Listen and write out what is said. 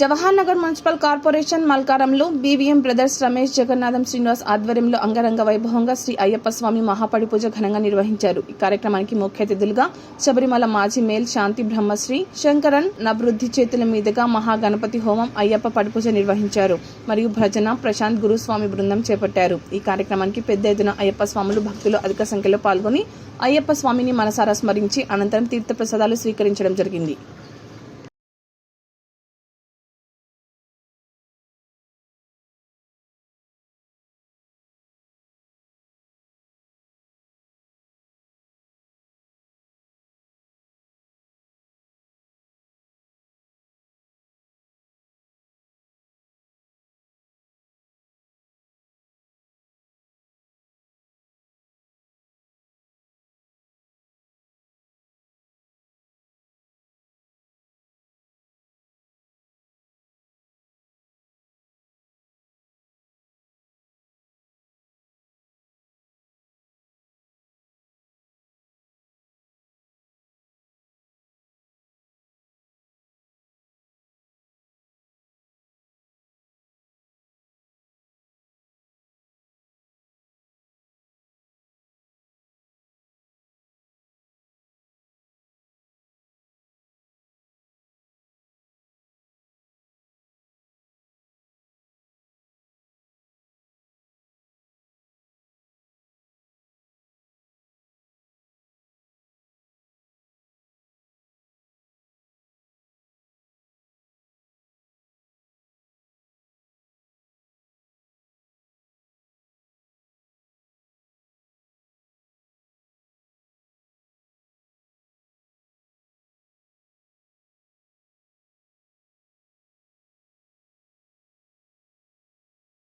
Jawahar Nagar municipal corporation మల్కారంలో BVM brothers Ramesh Jagannatham Srinivas ఆధ్వర్యంలో అంగరంగ వైభవంగా శ్రీ అయ్యప్ప స్వామి మహాపడి పూజ ఘనంగా నిర్వహించారు. ఈ కార్యక్రమానికి ముఖ్య అతిథులుగా శబరిమల మాజీ మేల్ శాంతి బ్రహ్మశ్రీ శంకరన్ నవృద్ధి చేతుల మీదుగా మహాగణపతి హోమం అయ్యప్ప పడిపూజ నిర్వహించారు మరియు భజన ప్రశాంత్ గురుస్వామి బృందం చేపట్టారు. ఈ కార్యక్రమానికి పెద్ద ఎత్తున అయ్యప్ప స్వాములు భక్తులు అధిక సంఖ్యలో పాల్గొని అయ్యప్ప స్వామిని మనసారా స్మరించి అనంతరం తీర్థప్రసాదాలు స్వీకరించడం జరిగింది.